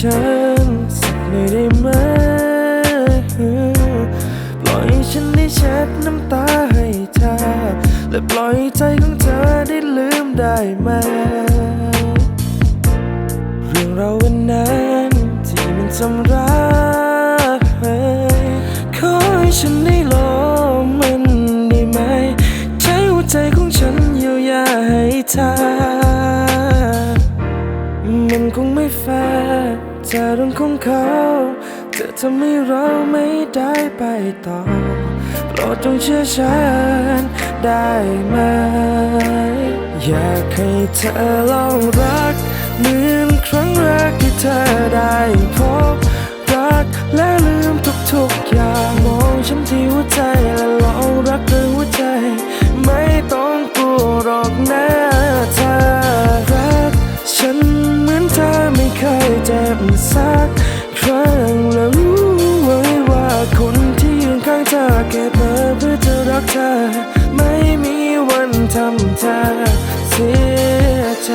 ฉันสักหน่อยได้ไหมปล่อยฉันได้เช็ดน้ำตาให้เธอและปล่อยใจของเธอได้ลืมได้ไหมเรื่องเราวันนั้นที่มันทำร้าย ไม่แฟร์จากเรื่องของเขาจะทำให้เราไม่ได้ไปต่อโปรดจงเชื่อฉันได้ไหม อยากให้เธอลองรัก นข้างเธอเก็บมาเพื่อจะรักเธอ ไม่มีวันทำเธอเสียใจ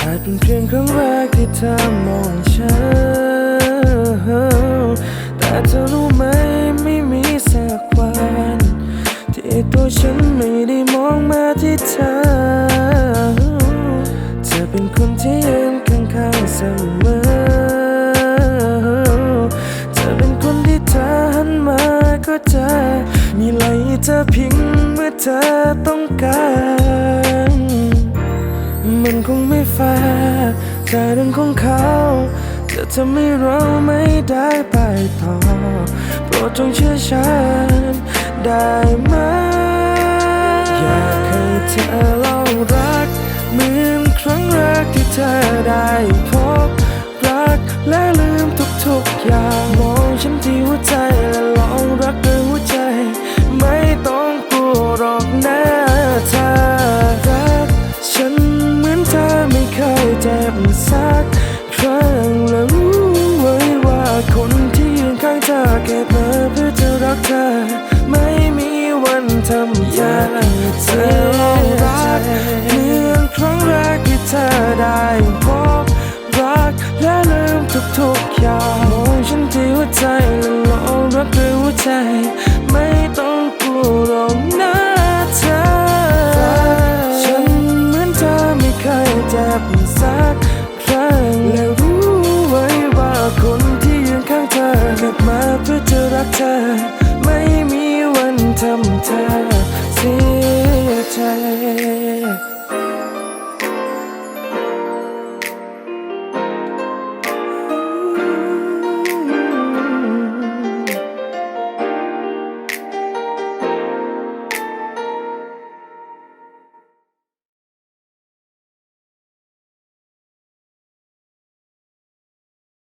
อาจเป็นเพียงครั้งแรกที่เธอมองฉันแต่เธอรู้ไหมไม่มีสักวัน ที่ตัวฉันไม่ได้มองมาที่เธอ ก็เจอ มีไหลเธอพิงเมื่อเธอต้องการ มันคงไม่แฟร์แต่เรื่องของเขาจะทำให้เราไม่ได้ไปต่อ โปรดจงเชื่อฉันได้ไหม อยากให้เธอลองรัก เหมือนครั้งแรกที่เธอได้พบ ยเจ็บสักครั้งและรู้ไว้ว่าคนที่ยืนข้างเธอเก็บมาเพื่อจะรักเธอ ไม่มีวันทำเธอเธอลองรักเหมือนครั้งแรกที่เธอได้พบรักและลืมทุกๆอย่างมองฉันที่หัวใจและลองรักด้วยหัวใจ ไม่ต้องกลัวหรอกนะเธอ ฉันเหมือนเธอไม่เคยเจ็บสัก มาเพื่อจะรักเธอ ไม่มีวันทำเธอเสียใจ